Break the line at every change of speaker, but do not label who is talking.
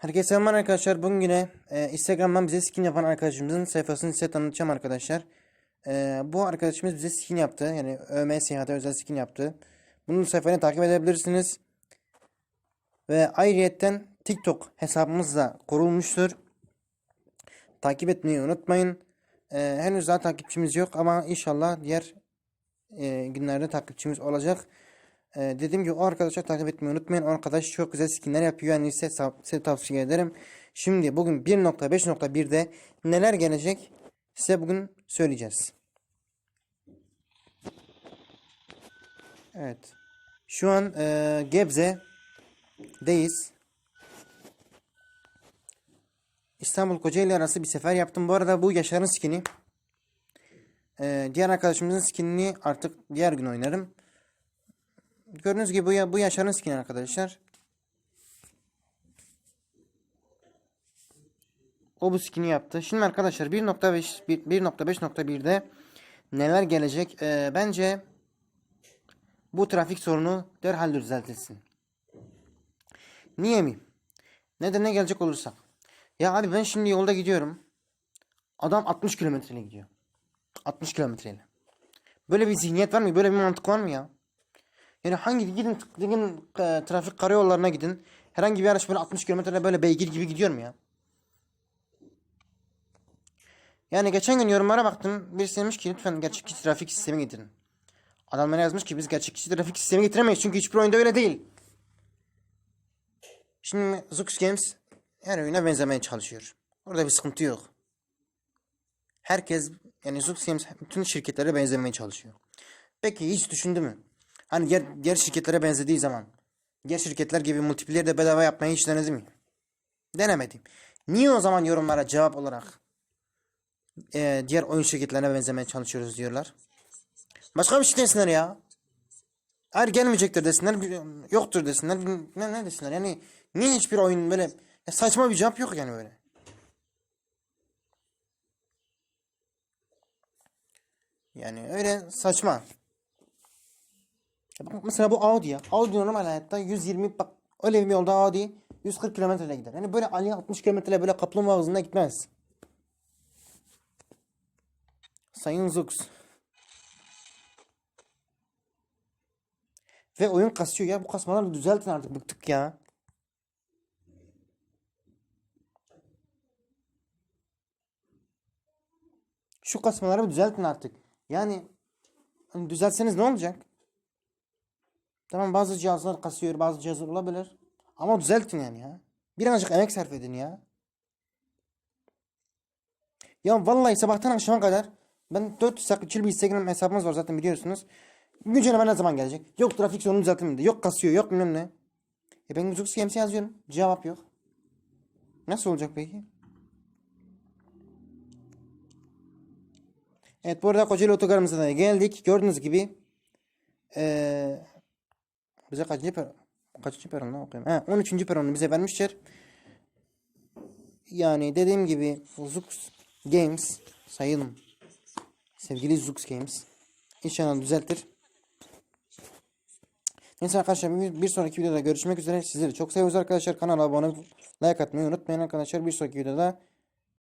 Herkese selamlar arkadaşlar. Bugün yine e, Instagram'dan bize skin yapan arkadaşımızın sayfasını size tanıtacağım arkadaşlar. E, bu arkadaşımız bize skin yaptı. Yani ÖM seyahate özel skin yaptı. Bunun sayfayı takip edebilirsiniz. Ve ayrıyetten TikTok hesabımız da kurulmuştur. Takip etmeyi unutmayın. E, henüz daha takipçimiz yok ama inşallah diğer e, günlerde takipçimiz olacak. Ee, dediğim gibi o arkadaşlar takip etmeyi unutmayın. O arkadaş çok güzel skinler yapıyor. Yani size, size tavsiye ederim. Şimdi bugün 1.5.1'de neler gelecek size bugün söyleyeceğiz. Evet. Şu an e, Gebze'deyiz. İstanbul Kocaeli arası bir sefer yaptım. Bu arada bu Yaşar'ın skini. Ee, diğer arkadaşımızın skinini artık diğer gün oynarım. Gördüğünüz gibi bu, ya, bu Yaşar'ın skin arkadaşlar. O bu skin'i yaptı. Şimdi arkadaşlar 1.5 1.5.1'de neler gelecek? Ee, bence bu trafik sorunu derhal düzeltilsin. Niye mi? Nedene gelecek olursak. Ya abi ben şimdi yolda gidiyorum. Adam 60 kilometreyle gidiyor. 60 kilometreyle. Böyle bir zihniyet var mı? Böyle bir mantık var mı ya? Yani hangi gidin, gidin e, trafik karayollarına gidin. Herhangi bir araç böyle 60 kilometre böyle beygir gibi gidiyor mu ya? Yani geçen gün yorumlara baktım. Birisi demiş ki lütfen gerçekçi trafik sistemi getirin. Adam bana yazmış ki biz gerçekçi trafik sistemi getiremeyiz. Çünkü hiçbir oyunda öyle değil. Şimdi Zux Games her oyuna benzemeye çalışıyor. Orada bir sıkıntı yok. Herkes yani Zux Games bütün şirketlere benzemeye çalışıyor. Peki hiç düşündü mü? Hani diğer, diğer şirketlere benzediği zaman diğer şirketler gibi multiplayer de bedava yapmayı hiç denedi mi? Denemedim. Niye o zaman yorumlara cevap olarak e, diğer oyun şirketlerine benzemeye çalışıyoruz diyorlar? Başka bir şey desinler ya. Hayır gelmeyecektir desinler. Yoktur desinler. Ne, ne desinler? Yani niye hiçbir oyun böyle saçma bir cevap yok yani böyle. Yani öyle saçma. Mesela bu Audi ya. Audi normal hayatta 120 bak öyle bir yolda Audi 140 kilometreyle gider. Yani böyle Ali 60 kilometre böyle kaplumbağa hızında gitmez. Sayın Zux. Ve oyun kasıyor ya. Bu kasmaları düzeltin artık. Bıktık ya. Şu kasmaları düzeltin artık. Yani hani düzeltseniz ne olacak? Tamam bazı cihazlar kasıyor, bazı cihazlar olabilir. Ama düzeltin yani ya. Birazcık emek sarf edin ya. Ya vallahi sabahtan akşama kadar ben 400 takipçili bir Instagram hesabımız var zaten biliyorsunuz. Güncelleme ne zaman gelecek? Yok trafik sorunu düzeltilmedi. Yok kasıyor, yok bilmem ne. E ben Zux Games'e yazıyorum. Cevap yok. Nasıl olacak peki? Evet bu arada Kocaeli otogarımıza da geldik. Gördüğünüz gibi ee, bize kaçıncı peron? Kaçıncı peronla okuyayım? Ha, 13. peronu bize vermişler. Yani dediğim gibi Zux Games sayalım. Sevgili Zux Games. İnşallah düzeltir. Neyse arkadaşlar bir, sonraki videoda görüşmek üzere. Sizleri çok seviyoruz arkadaşlar. Kanala abone like atmayı unutmayın arkadaşlar. Bir sonraki videoda